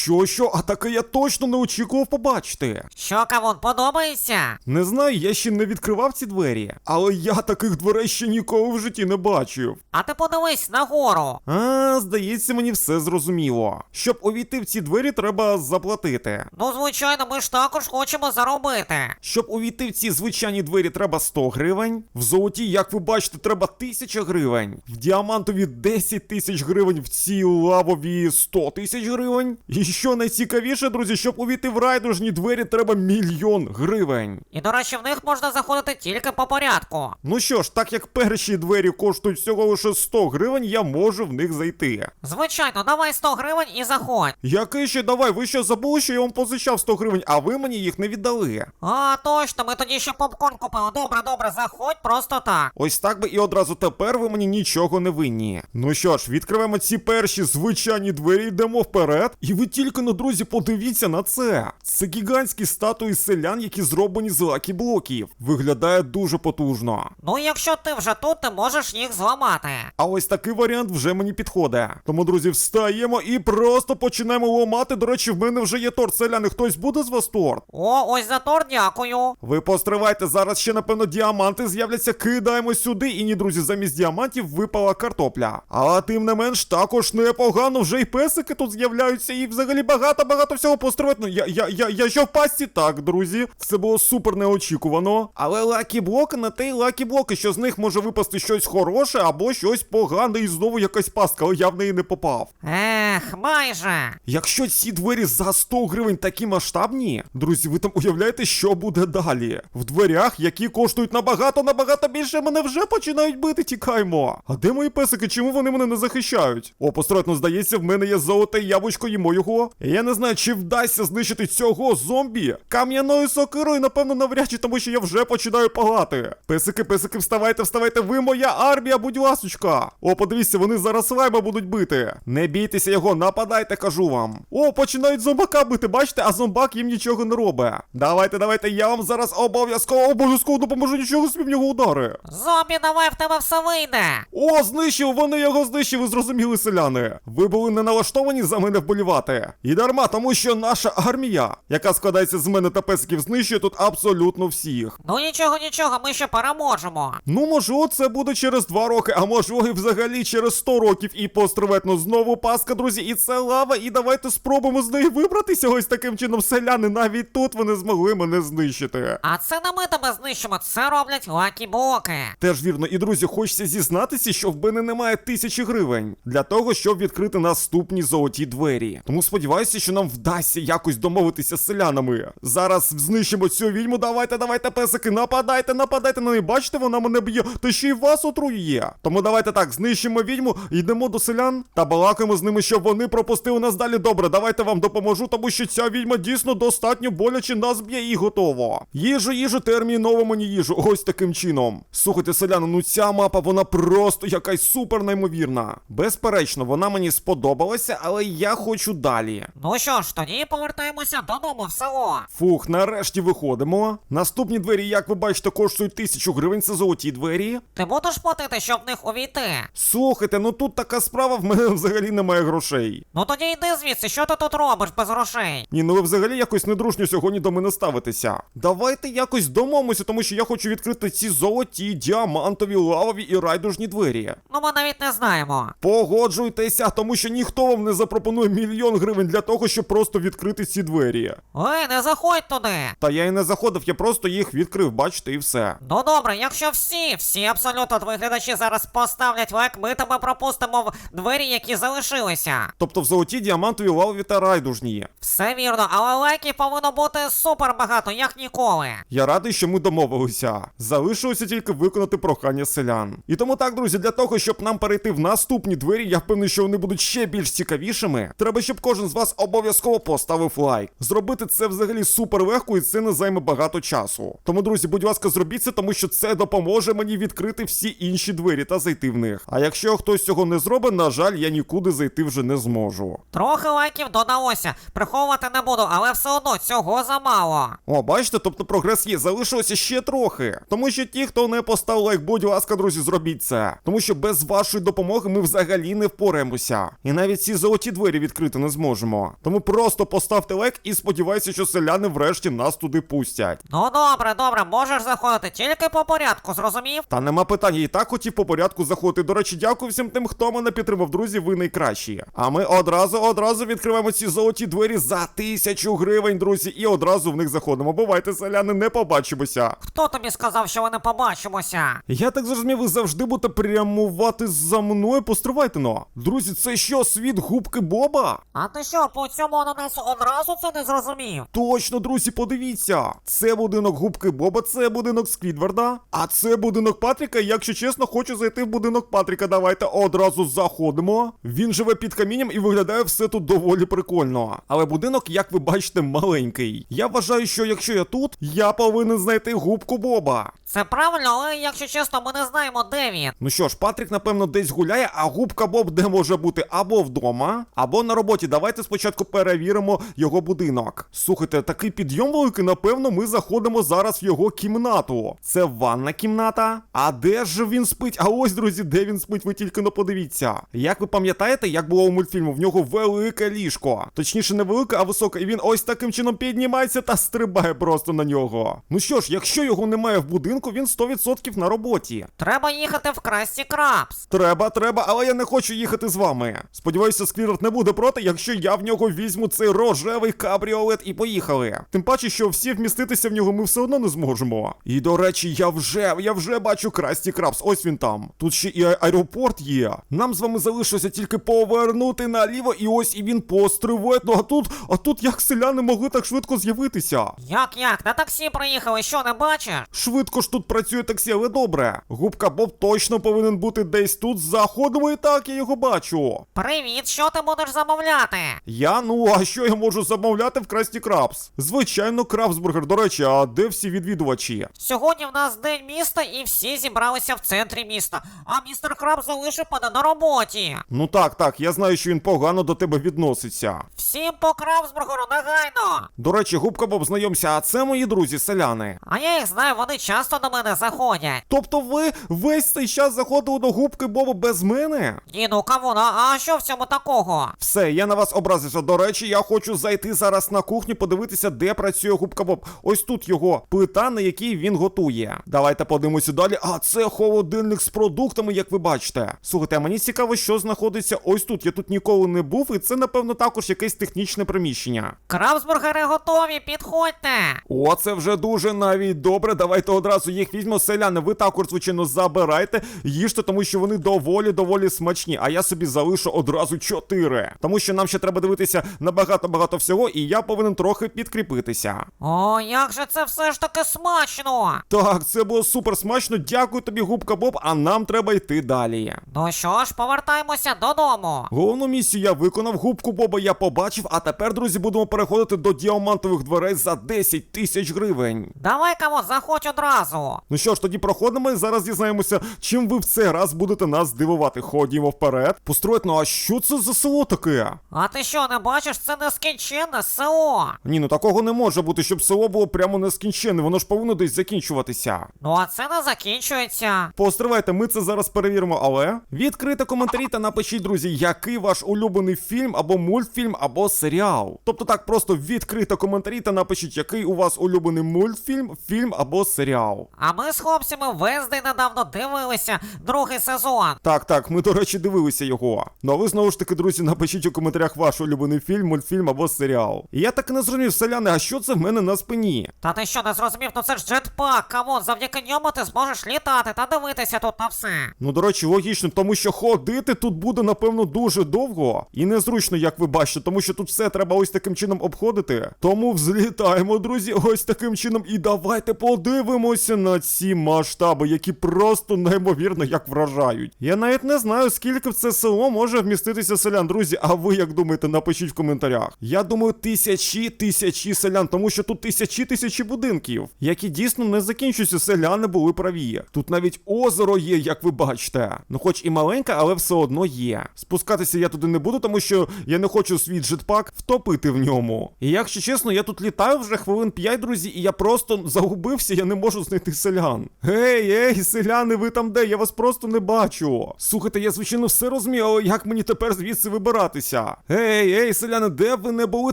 Що, що, а таке я точно не очікував побачити. Що, кавун, подобається? Не знаю, я ще не відкривав ці двері, але я таких дверей ще ніколи в житті не бачив. А ти подивись нагору. А, здається, мені все зрозуміло. Щоб увійти в ці двері, треба заплатити. Ну, звичайно, ми ж також хочемо заробити. Щоб увійти в ці звичайні двері, треба 100 гривень. В золоті, як ви бачите, треба 1000 гривень. В діамантові 10 тисяч гривень, в цій лавові 100 тисяч гривень. І що найцікавіше, друзі, щоб увійти в райдужні двері, треба мільйон гривень. І, до речі, в них можна заходити тільки по порядку. Ну що ж, так як перші двері коштують всього лише 100 гривень, я можу в них зайти. Звичайно, давай 100 гривень і заходь. Який ще давай, ви що забули, що я вам позичав 100 гривень, а ви мені їх не віддали. А, точно, ми тоді ще попкорн купили. Добре, добре, заходь просто так. Ось так би і одразу тепер ви мені нічого не винні. Ну що ж, відкриваємо ці перші звичайні двері, йдемо вперед. І ви тільки ну, друзі, подивіться на це. Це гігантські статуї селян, які зроблені з лакі блоків. Виглядає дуже потужно. Ну, якщо ти вже тут, ти можеш їх зламати. А ось такий варіант вже мені підходить. Тому, друзі, встаємо і просто починаємо ламати. До речі, в мене вже є торт селяни. Хтось буде з вас торт? О, ось за торт дякую. Ви постривайте, зараз ще, напевно, діаманти з'являться, кидаємо сюди. І ні, друзі, замість діамантів випала картопля. Але тим не менш, також непогано, вже й песики тут з'являються, і взагалі багато-багато всього постривати. Ну, я, я, я, я що в пасті? Так, друзі. Це було супер неочікувано. Але лакі блоки на те й лакі блоки, що з них може випасти щось хороше або щось погане, і знову якась пастка, але я в неї не попав. Ех, майже. Якщо ці двері за 100 гривень такі масштабні, друзі, ви там уявляєте, що буде далі? В дверях, які коштують набагато набагато більше, мене вже починають бити. Тікаймо. А де мої песики? Чому вони мене не захищають? О, постройтно, здається, в мене є золоте яблучко, їмо його. Я не знаю, чи вдасться знищити цього зомбі кам'яною сокирою, напевно, навряд чи, тому що я вже починаю палати. Песики, песики, вставайте, вставайте, ви моя армія, будь ласочка. О, подивіться, вони зараз лайма будуть бити. Не бійтеся його, нападайте, кажу вам. О, починають зомбака бити, бачите, а зомбак їм нічого не робить. Давайте, давайте, я вам зараз обов'язково обов'язково допоможу, нічого собі в нього удари. Зомбі, давай в тебе все вийде. О, знищив, вони його знищили, зрозуміли селяни. Ви були не налаштовані за мене вболівати. І дарма, тому що наша армія, яка складається з мене та песиків, знищує тут абсолютно всіх. Ну нічого, нічого, ми ще переможемо. Ну, можливо, це буде через два роки, а можливо, і взагалі через 100 років. І построветно знову паска, друзі, і це лава. І давайте спробуємо з неї вибратися ось таким чином. Селяни навіть тут вони змогли мене знищити. А це не ми тебе знищимо, це роблять лакі блоки. Теж вірно, і друзі, хочеться зізнатися, що в мене немає тисячі гривень для того, щоб відкрити наступні золоті двері. Тому сподіваюся, що нам вдасться якось домовитися з селянами. Зараз знищимо цю відьму. Давайте, давайте, песики, нападайте, нападайте на неї. Бачите, вона мене б'є, та ще й вас отруює. Тому давайте так, знищимо відьму, йдемо до селян та балакаємо з ними, щоб вони пропустили нас далі. Добре, давайте вам допоможу, тому що ця відьма дійсно достатньо боляче нас б'є і готово. Їжу, їжу, терміново мені їжу. Ось таким чином. Слухайте, селяни, ну ця мапа, вона просто якась супер неймовірна. Безперечно, вона мені сподобалася, але я хочу далі. Ну що ж, тоді повертаємося додому в село. Фух, нарешті виходимо. Наступні двері, як ви бачите, коштують тисячу гривень, це золоті двері. Ти будеш платити, щоб в них увійти? Слухайте, ну тут така справа, в мене взагалі немає грошей. Ну тоді йди звідси, що ти тут робиш без грошей? Ні, ну ви взагалі якось недружньо сьогодні до мене ставитеся. Давайте якось домовимося, тому що я хочу відкрити ці золоті, діамантові, лавові і райдужні двері. Ну ми навіть не знаємо. Погоджуйтеся, тому що ніхто вам не запропонує мільйон гривень для того, щоб просто відкрити ці двері. Ой, не заходь туди. Та я і не заходив, я просто їх відкрив, бачите, і все. Ну добре, якщо всі, всі абсолютно твої глядачі зараз поставлять лайк, ми тебе пропустимо в двері, які залишилися. Тобто в золоті, діамантові, лавові та райдужні. Все вірно, але лайків повинно бути супер багато, як ніколи. Я радий, що ми домовилися. Залишилося тільки виконати прохання селян. І тому так, друзі, для того, щоб нам перейти в наступні двері, я впевнений, що вони будуть ще більш цікавішими. Треба, щоб кожен з вас обов'язково поставив лайк. Зробити це взагалі супер легко і це не займе багато часу. Тому, друзі, будь ласка, зробіть це, тому що це допоможе мені відкрити всі інші двері та зайти в них. А якщо хтось цього не зробить, на жаль, я нікуди зайти вже не зможу. Трохи лайків додалося. Приховувати не буду, але все одно цього замало. О, бачите, тобто прогрес є, залишилося ще трохи. Тому що ті, хто не поставив лайк, будь ласка, друзі, зробіть це. Тому що без вашої допомоги ми взагалі не впораємося. І навіть ці золоті двері відкрити не зможемо. Зможемо. Тому просто поставте лайк і сподіваюся, що селяни врешті нас туди пустять. Ну добре, добре, можеш заходити, тільки по порядку, зрозумів? Та нема питань, я і так хотів по порядку заходити. До речі, дякую всім тим, хто мене підтримав. Друзі, ви найкращі. А ми одразу одразу відкриваємо ці золоті двері за тисячу гривень, друзі, і одразу в них заходимо. Бувайте, селяни, не побачимося. Хто тобі сказав, що ми не побачимося? Я так зрозумів, ви завжди будете прямувати за мною. Постривайте но. Друзі, це що, світ губки Боба? А ти що, по цьому ананасу одразу це не зрозумів? Точно, друзі, подивіться. Це будинок губки Боба, це будинок Сквідварда, а це будинок Патріка. Якщо чесно, хочу зайти в будинок Патріка. Давайте одразу заходимо. Він живе під камінням і виглядає все тут доволі прикольно. Але будинок, як ви бачите, маленький. Я вважаю, що якщо я тут, я повинен знайти губку Боба. Це правильно, але якщо чесно, ми не знаємо, де він. Ну що ж, Патрік, напевно, десь гуляє, а губка Боб де може бути або вдома, або на роботі. Давайте спочатку перевіримо його будинок. Слухайте, такий підйом великий, напевно, ми заходимо зараз в його кімнату. Це ванна кімната. А де ж він спить? А ось, друзі, де він спить, ви тільки не подивіться. Як ви пам'ятаєте, як було у мультфільму, в нього велике ліжко. Точніше, не велике, а високе. І він ось таким чином піднімається та стрибає просто на нього. Ну що ж, якщо його немає в будинку, він 100% на роботі. Треба їхати в Красті Крабс. Треба, треба, але я не хочу їхати з вами. Сподіваюся, Сквірт не буде проти, якщо я в нього візьму цей рожевий кабріолет і поїхали. Тим паче, що всі вміститися в нього ми все одно не зможемо. І до речі, я вже, я вже бачу Красті Крабс, ось він там. Тут ще і аеропорт є. Нам з вами залишилося тільки повернути наліво, і ось і він постриває. Ну а тут, а тут як селяни могли так швидко з'явитися? Як як? На таксі приїхали, що не бачиш? Швидко ж тут працює таксі, але добре. Губка Боб точно повинен бути десь тут. Заходимо і так, я його бачу. Привіт, що ти будеш замовляти? Я, ну, а що я можу замовляти в Красті Крабс? Звичайно, Крабсбургер. До речі, а де всі відвідувачі? Сьогодні в нас день міста і всі зібралися в центрі міста. А містер Краб залишив мене на роботі. Ну так, так, я знаю, що він погано до тебе відноситься. Всім по Крабсбургеру негайно. До речі, губка Боб, знайомся, а це мої друзі, селяни. А я їх знаю, вони часто до мене заходять. Тобто ви весь цей час заходили до губки Боба без мене? Ні, ну кавун, а, а що в цьому такого? Все, я на вас образився. До речі, я хочу зайти зараз на кухню, подивитися, де працює губка Боб. Ось тут його плита, на якій він готує. Давайте подивимося далі. А це холодильник з продуктами, як ви бачите. Слухайте, а мені цікаво, що знаходиться ось тут. Я тут ніколи не був, і це, напевно, також якесь технічне приміщення. Крабсбургери готові, підходьте. О, це вже дуже навіть добре. Давайте одразу їх візьмемо. Селяни, ви також, звичайно, забирайте, їжте, тому що вони доволі доволі смачні. А я собі залишу одразу чотири. Тому що нам ще треба дивитися на багато-багато всього, і я повинен трохи підкріпитися. О, як же це все ж таки смачно. Так, це було супер смачно. Дякую тобі, губка Боб, а нам треба йти далі. Ну що ж, повертаємося додому. Головну місію я виконав, губку Боба я побачив, а тепер, друзі, будемо переходити до діамантових дверей за 10 тисяч гривень. Давай, кавун, заходь одразу. Ну що ж, тоді проходимо і зараз дізнаємося, чим ви в цей раз будете нас здивувати. Ходімо вперед. Построїть, ну а що це за село таке? А ти що, не бачиш, це нескінченне село. Ні, ну такого не може бути, щоб село було прямо нескінченне, воно ж повинно десь закінчуватися. Ну а це не закінчується. Постривайте, ми це зараз перевіримо, але відкрийте коментарі та напишіть, друзі, який ваш улюблений фільм або мультфільм, або серіал. Тобто так, просто відкрийте коментарі та напишіть, який у вас улюблений мультфільм, фільм або серіал. А ми з хлопцями Венздей недавно дивилися другий сезон. Так, так, ми, до речі, дивилися його. Ну а ви знову ж таки, друзі, напишіть у коментарях ваш улюблений фільм, мультфільм або серіал. І я так і не зрозумів, селяни, а що це в мене на спині? Та ти що не зрозумів? Ну це ж джетпак, камон, завдяки ньому ти зможеш літати та дивитися тут на все. Ну, до речі, логічно, тому що ходити тут буде, напевно, дуже довго і незручно, як ви бачите, тому що тут все треба ось таким чином обходити. Тому взлітаємо, друзі, ось таким чином. І давайте подивимося на ці масштаби, які просто неймовірно як вражають. Я навіть не знаю, скільки в це село може вміститися селян, друзі. А ви як думаєте, напишіть в коментарях. Я думаю, тисячі тисячі селян, тому що тут тисячі тисячі будинків, які дійсно не закінчуються. Селяни були праві. Тут навіть озеро є, як ви бачите. Ну, хоч і маленьке, але все одно є. Спускатися я туди не буду, тому що я не хочу свій джетпак втопити в ньому. І якщо чесно, я тут літаю вже хвилин 5, друзі, і я просто загубився, я не можу знайти селян. Гей, ей, селяни, ви там де? Я вас просто не бачу. Слухайте, я звичайно все розумію, але як мені тепер звідси вибиратися? Ей, ей, селяни, де ви не були,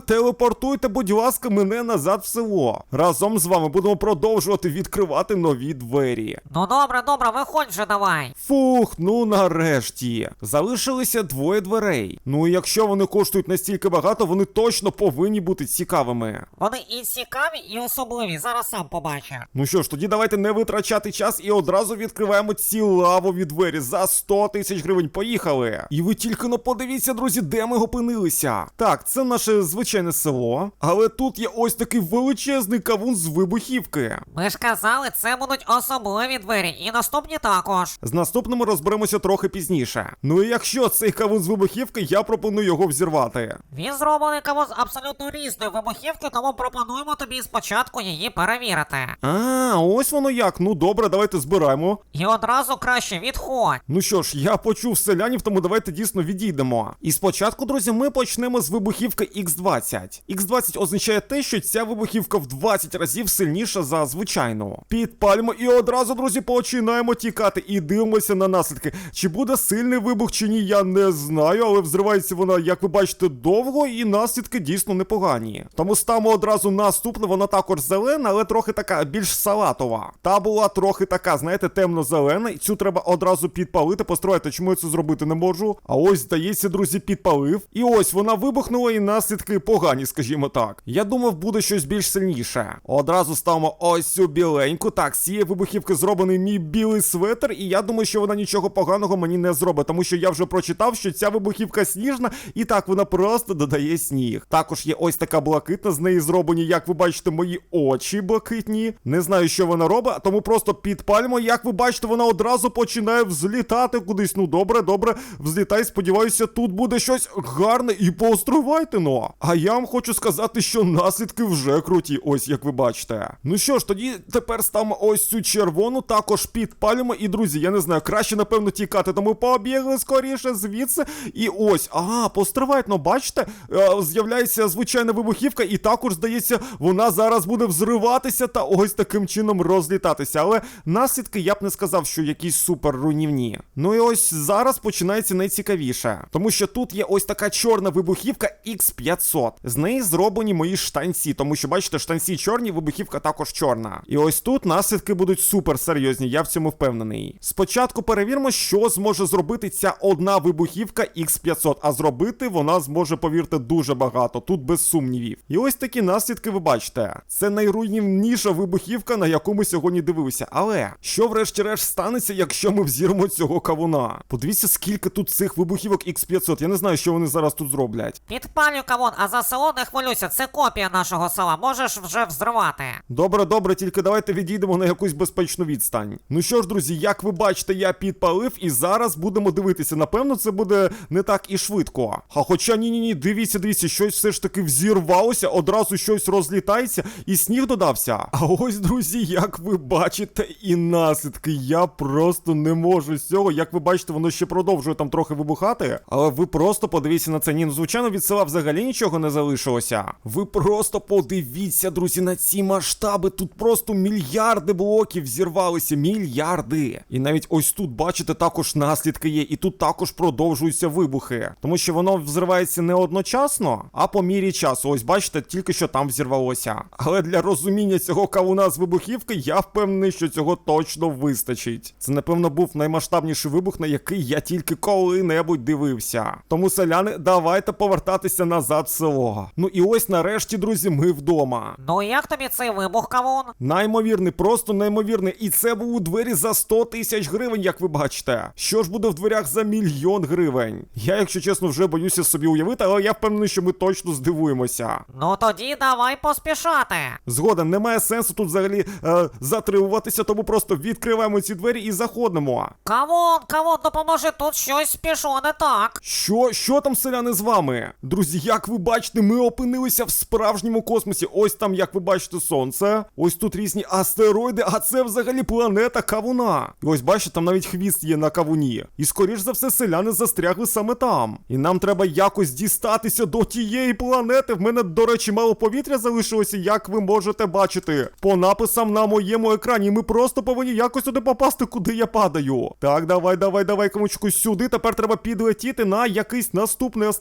телепортуйте, будь ласка, мене назад в село. Разом з вами будемо продовжувати відкривати нові двері. Ну добре, добре, виходь же давай. Фух, ну нарешті. Залишилися двоє дверей. Ну і якщо вони коштують настільки багато, вони точно повинні бути цікавими. Вони і цікаві, і особливі, зараз сам побачу. Ну що ж, тоді давайте не витрачати час і одразу відкриваємо ці лавові двері за 100 тисяч гривень. Поїхали! І ви тільки но подивіться, друзі, де ми опинилися. Так, це наше звичайне село, але тут є ось такий величезний кавун з вибухівки. Ми ж казали, це будуть особливі двері, і наступні також. З наступними розберемося трохи пізніше. Ну і якщо цей кавун з вибухівки, я пропоную його взірвати. Він зроблений кого з абсолютно різної вибухівки, тому пропонуємо тобі спочатку її перевірити. А, ось воно як. Ну добре, давайте збираємо. І одразу краще відходь. Ну що ж, я почув селянів, тому давайте дійсно відійдемо. І спочатку, друзі, ми почнемо з вибухівки X20. X20 означає те, що ця вибухівка в 20 разів сильніша за звичайну. Підпалимо і одразу, друзі, починаємо тікати і дивимося на наслідки. Чи буде сильний вибух, чи ні, я не знаю, але взривається вона, як ви бачите, довго, і наслідки дійсно непогані. Тому ставимо одразу наступну, вона також зелена, але трохи така більш салатова. Та була трохи така, знаєте, темно-зелена, і цю треба одразу підпалити. Построїти, чому я це зробити не можу. А ось, здається, друзі, підпалив. І ось вона вибухнула, і наслідки погані, скажімо так. Я думав, буде щось більш сильніше. Одразу ставимо ось цю біленьку. Так, з цієї вибухівки зроблений мій білий светр, і я думаю, що вона нічого поганого мені не зробить, тому що я вже прочитав, що ця вибухівка сніжна, і так вона просто додає сніг. Також є ось така блакитна, з неї зроблені, як ви бачите, мої очі блакитні. Не знаю, що вона робить, тому просто підпалимо. Як ви бачите, вона одразу починає взлітати кудись. Ну добре, добре, взлітай. Сподіваюся, тут буде щось гарне і поостривайте, ну. А я вам хочу сказати, що наслідки вже круті, ось як ви бачите. Ну що ж, тоді тепер ставимо ось цю червону, також підпалюємо. І друзі, я не знаю, краще напевно тікати, тому побігли скоріше звідси. І ось, ага, постривайте, ну бачите, е, з'являється звичайна вибухівка, і також здається, вона зараз буде взриватися та ось таким чином розлітатися. Але наслідки я б не сказав, що якісь супер руйнівні. Ну і ось зараз починається найцікавіше, тому що тут є ось така чорна вибухівка X500. З неї зроблені мої штанці, тому що бачите, штанці чорні, вибухівка також чорна. І ось тут наслідки будуть супер серйозні, я в цьому впевнений. Спочатку перевіримо, що зможе зробити ця одна вибухівка X500, а зробити вона зможе, повірте, дуже багато, тут без сумнівів. І ось такі наслідки ви бачите. Це найруйнівніша вибухівка, на яку ми сьогодні дивилися. Але що врешті-решт станеться, якщо ми взіримо цього кавуна? Подивіться, скільки тут цих вибухівок X500. Я не знаю, що вони зараз тут зроблять. Підпалю кавун, а за село не хвилюйся, це копія нашого села, можеш вже взривати. Добре, добре, тільки давайте відійдемо на якусь безпечну відстань. Ну що ж, друзі, як ви бачите, я підпалив і зараз будемо дивитися. Напевно, це буде не так і швидко. А хоча ні, ні, ні, дивіться, дивіться, щось все ж таки взірвалося, одразу щось розлітається, і сніг додався. А ось, друзі, як ви бачите, і наслідки. Я просто не можу з цього. Як ви бачите, воно ще продовжує там трохи вибухати. Але ви просто подивіться на це. Ні, ну звичайно, від села взагалі нічого не залишилося. Ви просто подивіться, друзі, на ці масштаби. Тут просто мільярди блоків зірвалися. Мільярди. І навіть ось тут, бачите, також наслідки є, і тут також продовжуються вибухи. Тому що воно взривається не одночасно, а по мірі часу. Ось бачите, тільки що там взірвалося. Але для розуміння цього кавуна з вибухівки я впевнений, що цього точно вистачить. Це, напевно, був наймасштабніший вибух, на який я тільки коли-небудь дивився. Тому, селяни, давайте повертатися назад в село. Ну і ось нарешті, друзі, ми вдома. Ну як тобі цей вибух, кавун? Неймовірний, просто неймовірний. І це був у двері за 100 тисяч гривень, як ви бачите. Що ж буде в дверях за мільйон гривень? Я, якщо чесно, вже боюся собі уявити, але я впевнений, що ми точно здивуємося. Ну тоді давай поспішати. Згоден, немає сенсу тут взагалі е, затримуватися, тому просто відкриваємо ці двері і заходимо. Кавун, кавун, допоможи, тут щось пішло не так. Що, що там, селяни, з вами? Друзі, як ви бачите, ми опинилися в справжньому космосі. Ось там, як ви бачите, сонце. Ось тут різні астероїди, а це взагалі планета кавуна. І ось бачите, там навіть хвіст є на кавуні. І скоріш за все, селяни застрягли саме там. І нам треба якось дістатися до тієї планети. В мене, до речі, мало повітря залишилося, як ви можете бачити. По написам на моєму екрані. Ми просто повинні якось сюди попасти, куди я падаю. Так, давай, давай, давай, комучку, сюди. Тепер треба підлетіти на якийсь наступний астероїд.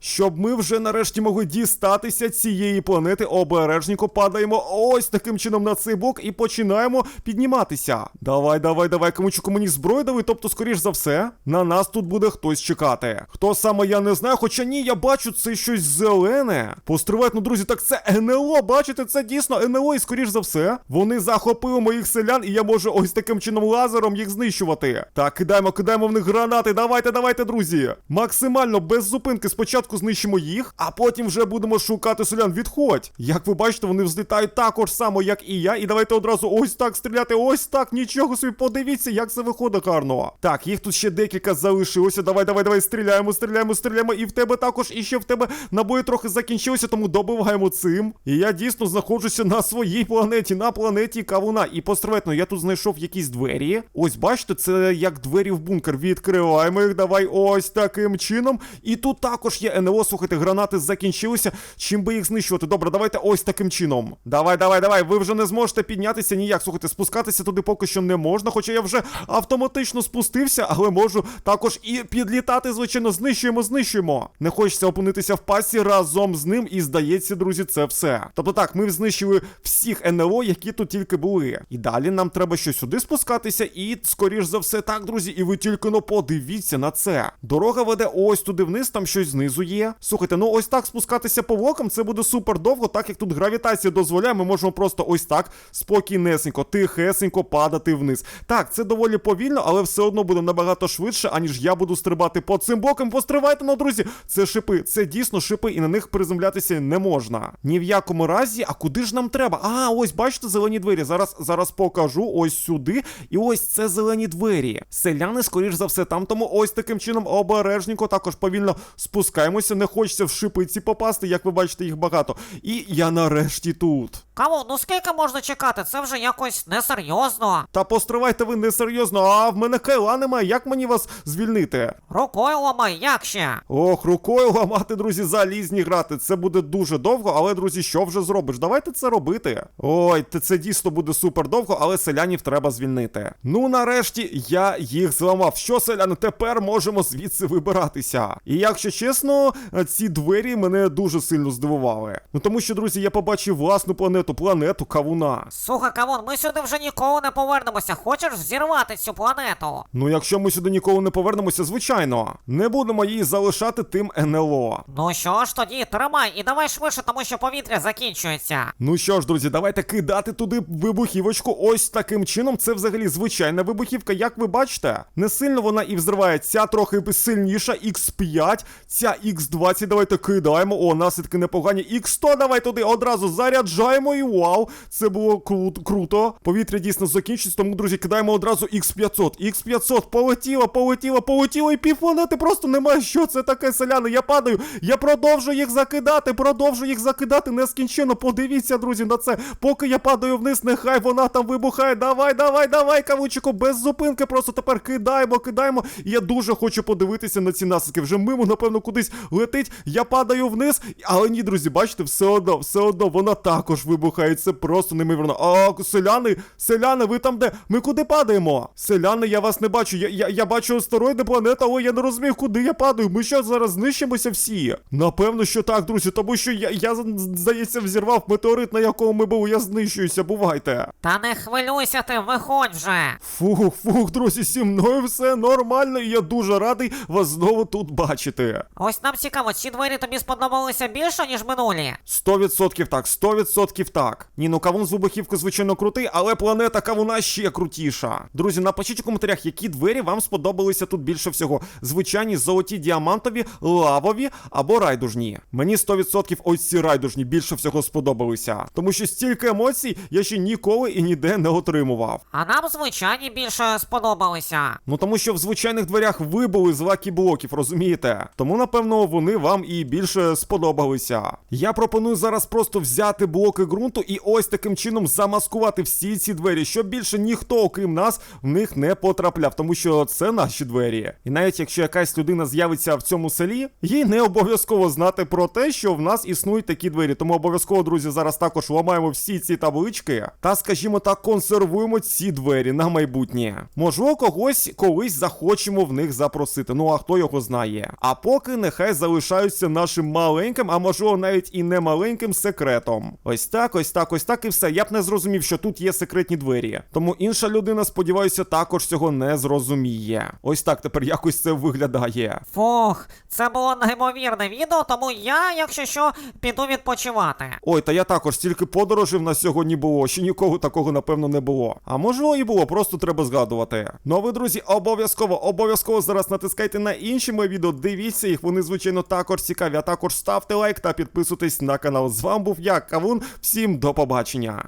Щоб ми вже нарешті могли дістатися цієї планети, обережненько падаємо ось таким чином на цей блок і починаємо підніматися. Давай, давай, давай, камучику мені зброю дали, тобто, скоріш за все, на нас тут буде хтось чекати. Хто саме я не знаю, хоча ні, я бачу, це щось зелене. Постривайте, ну, друзі, так це НЛО, бачите, це дійсно НЛО, і скоріш за все, вони захопили моїх селян, і я можу ось таким чином лазером їх знищувати. Так, кидаємо, кидаємо в них гранати. Давайте, давайте, друзі. Максимально без зупинки спочатку знищимо їх, а потім вже будемо шукати селян. Відходь. Як ви бачите, вони взлітають також само, як і я. І давайте одразу ось так стріляти. Ось так. Нічого собі. Подивіться, як це виходить гарно. Так, їх тут ще декілька залишилося. Давай, давай, давай, стріляємо, стріляємо, стріляємо. І в тебе також, і ще в тебе набої трохи закінчилися, тому добиваємо цим. І я дійсно знаходжуся на своїй планеті, на планеті Кавуна. І построветно, я тут знайшов якісь двері. Ось бачите, це як двері в бункер. Відкриваємо їх. Давай ось таким чином. І тут також є НЛО. Слухайте, гранати закінчилися. Чим би їх знищувати? Добре, давайте ось таким чином. Давай, давай, давай. Ви вже не зможете піднятися ніяк. Слухайте, спускатися туди поки що не можна. Хоча я вже автоматично спустився, але можу також і підлітати, звичайно, знищуємо, знищуємо. Не хочеться опинитися в пасі разом з ним, і здається, друзі, це все. Тобто так, ми знищили всіх НЛО, які тут тільки були. І далі нам треба ще сюди спускатися, і скоріш за все, так, друзі, і ви тільки ну подивіться на це. Дорога веде ось туди вниз, там щось знизу є. Слухайте, ну ось так спускатися по блокам, це буде супер довго, так як тут гравітація дозволяє, ми можемо просто ось так спокійнесенько, тихесенько падати вниз. Так, це доволі повільно, але все одно буде набагато швидше, аніж я буду стрибати по цим блокам. Постривайте, ну, друзі, це шипи, це дійсно шипи, і на них приземлятися не можна. Ні в якому разі, а куди ж нам треба? А, ось бачите зелені двері. Зараз зараз покажу ось сюди. І ось це зелені двері. Селяни, скоріш за все, там тому ось таким чином обережненько, також повільно спускаємося. Не хочеться в шипиці попасти, як ви бачите, їх багато. І я нарешті тут. Кому, ну скільки можна чекати? Це вже якось несерйозно. Та постривайте ви несерйозно, а в мене кайла немає. Як мені вас звільнити? Рукою ламай, як ще? Ох, рукою ламати, друзі, залізні грати. Це буде дуже довго, але, друзі, що вже зробиш? Давайте це робити. Ой, це дійсно буде супер довго, але селянів треба звільнити. Ну, нарешті, я їх зламав. Що, селяни, тепер можемо звідси вибиратися. І якщо чесно, ці двері мене дуже сильно здивували. Ну тому що, друзі, я побачив власну планету, планету Кавуна. Слухай, Кавун, ми сюди вже ніколи не повернемося. Хочеш взірвати цю планету? Ну, якщо ми сюди ніколи не повернемося, звичайно, не будемо її залишати тим НЛО. Ну що ж тоді, тримай і давай швидше, тому що повітря закінчується. Ну що ж, друзі, давайте кидати туди вибухівочку. Ось таким чином. Це взагалі звичайна вибухівка, як ви бачите. Не сильно вона і взриває. Ця трохи сильніша, X5, ця X20. Давайте кидаємо. О, наслідки непогані. X100 давай туди одразу заряджаємо і вау. Це було кру- круто. Повітря дійсно закінчується, тому, друзі, кидаємо одразу X500. X500 полетіло, полетіло, полетіло, і півпланети просто немає. Що це таке, селяни? Я падаю. Я продовжую їх закидати, продовжую їх закидати нескінченно. Подивіться, друзі, на це. Поки я падаю вниз, нехай вона там вибухає. Давай, давай, давай, кавучику, без зупинки. Просто тепер кидаємо, кидаємо. І я дуже хочу подивитися на ці наслідки. Вже мимо, напевно, кудись летить. Я падаю вниз. Але ні, друзі, бачите, все одно, все одно вона також вибухає. Це просто неймовірно. А, селяни, селяни, ви там де? Ми куди падаємо? Селяни, я вас не бачу. Я, я, я бачу астероїди планета, але я не розумію, куди я падаю. Ми що зараз знищимося всі? Напевно, що так, друзі, тому що я, я здається, взірвав метеорит, на якому ми були. Я знищуюся, бувайте. Та не хвилюйся ти, виходь вже. Фух, фух, друзі, зі мною все нормально, і я дуже радий вас знову тут бачити. Ось нам цікаво, ці двері тобі сподобалися більше, ніж минулі. 100% так, 100% так. Ні, ну кавун з вибухівкою, звичайно, крутий, але планета кавуна ще крутіша. Друзі, напишіть у коментарях, які двері вам сподобалися тут більше всього. Звичайні золоті, діамантові, лавові або райдужні. Мені 100% ось ці райдужні більше всього сподобалися. Тому що стільки емоцій я ще ніколи і ніде не отримував. А нам звичайні більше сподобалися. Ну тому що в звичайних дверях ви були з лакі блоків, розумієте? Тому напевно вони вам і більше сподобалися. Я пропоную зараз просто взяти блоки ґрунту і ось таким чином замаскувати всі ці двері, щоб більше ніхто, окрім нас, в них не потрапляв, тому що це наші двері. І навіть якщо якась людина з'явиться в цьому селі, їй не обов'язково знати про те, що в нас існують такі двері. Тому обов'язково, друзі, зараз також ламаємо всі ці таблички та, скажімо так, консервуємо ці двері на майбутнє. Можливо, когось колись захочемо в них запросити. Ну а хто його знає? А поки. Поки нехай залишаються нашим маленьким, а можливо навіть і не маленьким секретом. Ось так, ось так, ось так і все. Я б не зрозумів, що тут є секретні двері. Тому інша людина, сподіваюся, також цього не зрозуміє. Ось так тепер якось це виглядає. Фух, це було неймовірне відео, тому я, якщо що, піду відпочивати. Ой, та я також стільки подорожів на сьогодні було, що нікого такого напевно не було. А можливо і було, просто треба згадувати. Ну а ви, друзі, обов'язково, обов'язково зараз натискайте на інші мої відео, дивіться їх, вони звичайно також цікаві. А також ставте лайк та підписуйтесь на канал. З вами був я, Кавун. Всім до побачення.